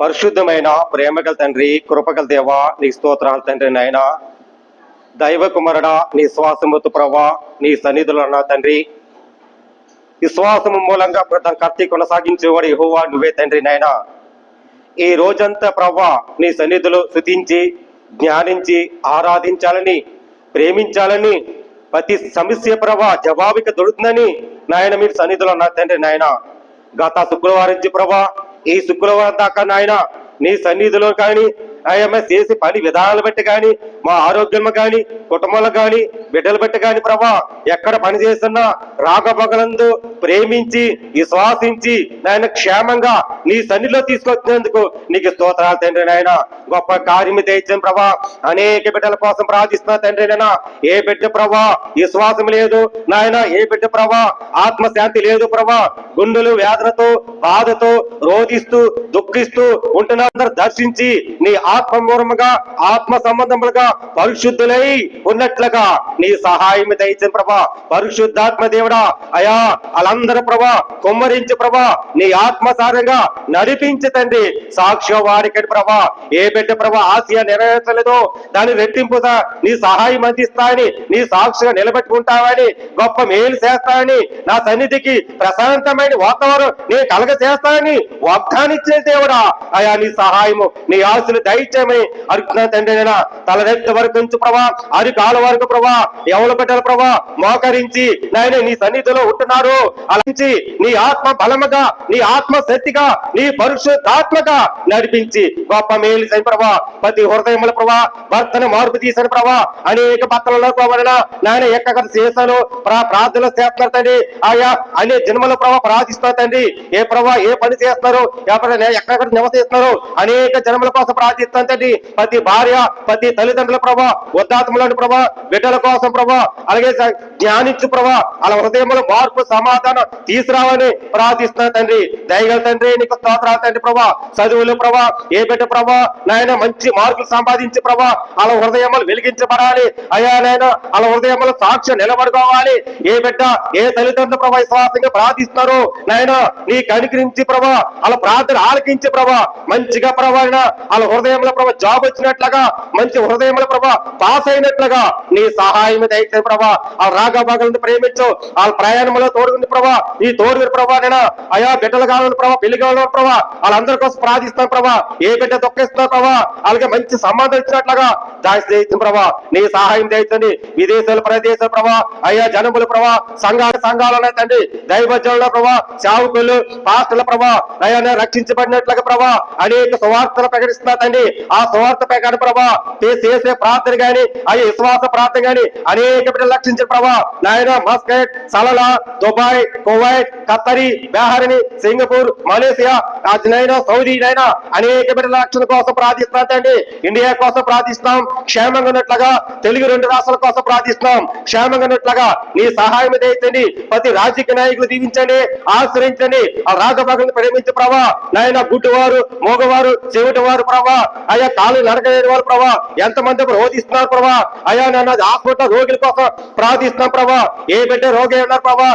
పరిశుద్ధమైన ప్రేమగల తండ్రి కృపగల దేవ నీ స్తోత్రాలు తండ్రి నాయన. దైవ కుమారుడ నీ శ్వాసముతు ప్రభా నీ సన్నిధులు అన్న తండ్రి. విశ్వాసము మూలంగా ప్రతి కత్తి కొనసాగించేవాడు యెహోవా నువ్వే తండ్రి నాయన. ఈ రోజంతా ప్రభా నీ సన్నిధులు స్థుతించి జ్ఞానించి ఆరాధించాలని ప్రేమించాలని ప్రతి సమస్య ప్రభా జవాబిక దొరుకుతుందని నాయన మీరు సన్నిధులు అన్న తండ్రి నాయన. గత శుక్రవారం నుంచి ప్రభా ఈ శుక్రవారం దాకా నాయన నీ సన్నిధిలో కానీ ఆయమ్మ చేసే పని విధానాలు బట్టి కానీ మా ఆరోగ్యం కానీ కుటుంబాలు కానీ బిడ్డలు బట్టి కానీ ప్రభా ఎక్కడ పని చేస్తున్నా రాగబగలందు ప్రేమించి విశ్వాసించి నాయన క్షేమంగా నీ సన్నిధిలో తీసుకొచ్చినందుకు నీకు స్తోత్రాలు తండ్రి నాయన. గొప్ప కార్యం తెచ్చిన ప్రభా. అనేక బిడ్డల కోసం ప్రార్థిస్తున్నా తండ్రి నాయన. ఏ బిడ్డ ప్రభా విశ్వాసం లేదు. నాయన ఏ బిడ్డ ప్రభా ఆత్మశాంతి లేదు ప్రభా. గుండెలు వ్యాధులతో బాధతో రోధిస్తూ దుఃఖిస్తూ ఉంటున్న దర్శించి నీ ఆత్మ ఆత్మ సంబంధములుగా పరిశుద్ధులై ఉన్నట్లుగా నీ సహాయం దయచిన ప్రభా. పరిశుద్ధాత్మ దేవుడా అయా వాళ్ళందరూ ప్రభా కుమ్మరించి ప్రభా నీ ఆత్మసారంగా నడిపించి తండ్రి. సాక్ష్య వారికి ప్రభా ఏ బిడ్డ ప్రభా ఆశయ నెరవేర్చలేదో దాని రెట్టింపు నీ సహాయం అందిస్తాయని నీ సాక్షిగా నిలబెట్టుకుంటావని గొప్ప మేలు చేస్తానని నా సన్నిధికి ప్రశాంతమైన వాతావరణం నీ కలగ చేస్తానని వాగ్దానిచ్చే దేవుడా. అయా నీ సహాయము నీ ఆశలు దయచేయమని అడుగుతున్నా తండ్రి నేను తలదెత్త వరకు ఉంచు ప్రభా. అరికాల వరకు ప్రభా. ఎవరు పెట్టాలి ప్రభా? మోకరించి నాయన నీ సన్నిధిలో ఉంటున్నారు. అలంచి నీ ఆత్మ బలముగా నీ ఆత్మ శక్తిగా నీ పరిశుద్ధాత్మగా నడిపించి గొప్ప మేలు సై ప్రభా. ప్రతి హృదయముల ప్రభా భర్తను మార్పు తీసిన ప్రభా. అనేక భర్తలలో ప్రభావ నాయన ఎక్కడ చేశాను. ప్రార్థనలు చేస్తున్నారు తండ్రి. ఆయా అనే జన్మల ప్రభా ప్రార్థిస్తున్నారు తండ్రి. ఏ ప్రభా ఏ పని చేస్తున్నారు? ఎక్కడ ఎక్కడ నివసిస్తున్నారు? అనేక జన్మల కోసం ప్రార్థిస్తాను తండ్రి ప్రతి భార్య ప్రతి తల్లిదండ్రుల ప్రభా వృద్ధాత్మలోని ప్రభా బిడ్డల కోసం ప్రభా అలాగే ధ్యానించు ప్రభా అలా హృదయంలో మార్పు సమాధానం తీసుకురావని ప్రార్థిస్తున్నా తండ్రి. దయగల తండ్రి నీకు స్తోత్రాలు తండ్రి ప్రభా. చదువులు ప్రభా ఏ బిడ్డ ప్రభా నాయన మంచి మార్కులు సంపాదించి ప్రభా. అలా హృదయములు వెలిగించబడాలి. అయ్యా నాయన అలా హృదయములు సాక్ష్యం నిలబడుకోవాలి. ఏ బిడ్డ ఏ తల్లిదండ్రులు ప్రభా విశ్వాసంగా ప్రార్థిస్తున్నారు నాయన నీకు కనికరించి ప్రభా. అలా ప్రార్థన ఆలకించి ప్రభా. మంచిగా ప్రభా అలా హృదయం హృదయంలో ప్రభా జాబ్ వచ్చినట్లుగా మంచి హృదయంలో ప్రభా పాస్ అయినట్లుగా నీ సహాయం దయచే ప్రభా. ఆ రాగభాగాలను ప్రేమించు వాళ్ళ ప్రయాణంలో తోడుగుంది ప్రభా. ఈ తోడుగుని ప్రభా నేను అయా బిడ్డలు కావాలని ప్రభా పెళ్ళి కావాలని ప్రభా వాళ్ళందరి కోసం ప్రార్థిస్తాను ప్రభా. ఏ బిడ్డ దుఃఖిస్తున్నా ప్రభా అలాగే మంచి సంబంధం ఇచ్చినట్లుగా దాచి చేయించిన ప్రభా. నీ సహాయం దయచండి విదేశాల ప్రదేశాలు ప్రభా. అయ్యా జనముల ప్రభా సంఘాల సంఘాలనే తండ్రి దైవజనుల ప్రభా సేవకులు పాస్టర్ల ప్రభా. అయ్యా రక్షించబడినట్లుగా ప్రభా అనేక సువార్తలు ప్రకటిస్తున్నా తండ్రి. ఆ సువార్త ప్రకారం ప్రభా చేసే ప్రార్థన గాని అయ్యా విశ్వాస ప్రార్థన గాని అనేక బిడ్డలు రక్షించిన ప్రభా. నాయన మస్కట్ సలలా దుబాయ్ కువైట్ ఖత్తరి బెహరిని సింగపూర్ మలేసియా నైనా సౌదీ నైనా అనేక బిడ్డల రక్షణ కోసం ప్రార్థిస్తున్నా ఇండియా కోసం ప్రార్థిస్తాం క్షేమంగా ఉన్నట్లుగా తెలుగు రెండు రాష్ట్రాల కోసం ప్రార్థిస్తున్నాం. క్షేమంగా ఉన్నట్లుగా నీ సహాయం దయచండి ప్రతి రాజకీయ నాయకులు దీవించండి. ఆశ్రయించండి. ఆ రాజభాగం ప్రేమించే ప్రభా నాయన గుడ్డివారు మోగవారు చెవిటి వారు ప్రభా అయ్యా కాలు నడకలేని వారు ప్రభా. ఎంతమంది రోధిస్తున్నారు ప్రభా? అయ్యా నన్ను హాస్పిటల్ రోగుల కోసం ప్రార్థిస్తున్నాం ప్రభా. ఏ బిడ్డ రోగి ఉన్నారు ప్రభా?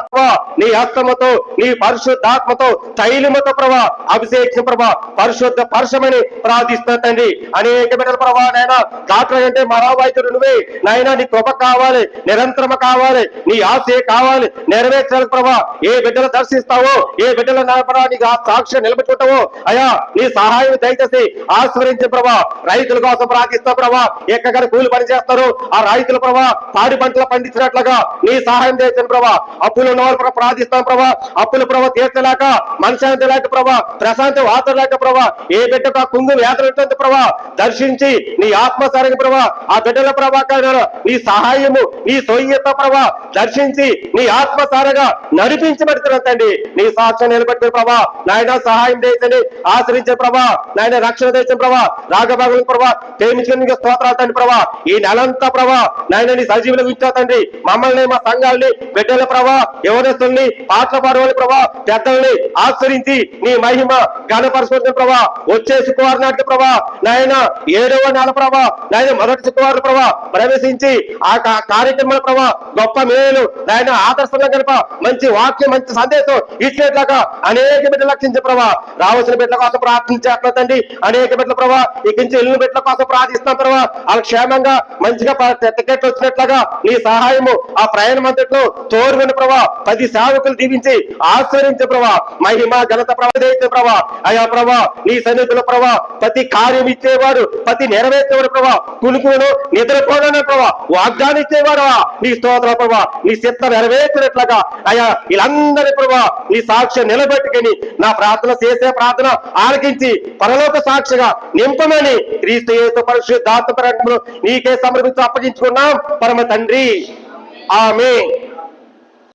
నీ హస్తముతో నీ పరిశుద్ధాత్మతో తైలముతో ప్రభా అభిషేకించిన ప్రభా. పరిశుద్ధ పరుషమని ప్రార్థిస్తున్నా తండ్రి. అనేక బిడ్డల ప్రభా నాయన డాక్టర్ అంటే మరావైద్యులు నువ్వే. నాయన నీ కృప కావాలి నిరంతరమ కావాలి నీ ఆశే కావాలి నెరవేర్చాలి ప్రభా. ఏ బిడ్డలు దర్శిస్తావో ఏ బిడ్డల నా నీకు ఆ సాక్ష్యం నిలబెట్టుకుంటావో అయా నీ సహాయం దయచేసి ఆశ్రయించే ప్రభా. రైతుల కోసం ప్రార్థిస్తా ప్రభా. ఎక్కడ కూలి పని చేస్తారు. ఆ రైతుల ప్రభా పాడి పంటలు పండించినట్లుగా నీ సహాయం చేసిన ప్రభా. అప్పులు ఉన్న ప్రభా ప్రార్థిస్తాం ప్రభా. అప్పుల ప్రభా తీర్చలేక మనశాంతి లేక ప్రభా ప్రశాంతి వార్త లేక ప్రభా ఏ బిడ్డకు ఆ కుంగు వేదన ప్రభా. దర్శించి నీ ఆత్మసారిక ప్రభా ఆ బిడ్డల ప్రభా నీ సహాయము నీ సోయ్యత ప్రభా దర్శించి నీ ఆత్మసారగా నడిపించబడుతున్న నీ సాక్ష్యం నిలబెట్టిన ప్రభా నాయన సహాయం చేయండి ఆశ్రయించే ప్రభా నాయన రక్షణ దేశం ప్రభా. రాగభాగం ప్రభా ప్రేమించిన స్తోత్రాలు తండ్రి ప్రభా. ఈ నెలంతా ప్రభా నాయన నీ సజీవులు ఉంచా తండ్రి. మమ్మల్ని మా సంఘాలని బిడ్డల ప్రభా యవనస్తుల్ని పాటలు పాడవాలి ప్రభా పెద్దల్ని ఆశ్రయించి నీ మహిమ ఘనపరచుకుంటున్న ప్రభా. వచ్చే శుక్రవారం నాటి ప్రభా నాయన ఏడవ నెల ప్రభా నాయన మొదటి శుక్రవారం ప్రభా ప్రవేశించి ఆ కా- కార్యక్రమాల ప్రభా గొప్ప మేలు నాయన ఆదర్శంగా కనుక మంచి వాక్యం మంచి సందేశం ఇచ్చేట్లాగా అనేక బిడ్డలు లక్షించే ప్రభా. రావాల్సిన బిడ్డల కోసం ప్రార్థించేస్తున్నా తండ్రి. అనేక బిడ్డల ప్రభా ఇక నుంచి ఇల్లు బిడ్డల కోసం ప్రార్థిస్తాం ప్రభా. వాళ్ళు క్షేమంగా మంచిగా టికెట్లు వచ్చినట్లుగా నీ సహాయము ఆ ప్రయాణం అంతట్లో తోరువిన ప్రభా. పది సేవకులు దీవించి ఆశ్రయించే ప్రభా. మహిమ ఘనత ప్రభావిత ప్రభా. అయా ప్రభా నీ సన్నిధుల ప్రభా ప్రతి కార్యం ఇచ్చేవాడు ప్రతి నెరవేర్చేవాడు ప్రభా. కునుకును నిద్రపోడనే ప్రభా. వాగ్దానం ఇచ్చేవాడు? నీ స్తోత్ర ప్రభా. నీ చిత్త నెరవేర్చినట్లుగా. అయా వీళ్ళందరి ప్రభా నీ సాక్ష్యం నిలబెట్టుకుని నా ప్రార్థన చేసే ప్రార్థన ఆలకించి పరలోక సాక్షిగా నింపమని క్రీస్తు యేసు పరిశుద్ధాత్మ పరంలో నీకే సమర్పించి అప్పగించుకున్నాం. పరమ తండ్రి. ఆమె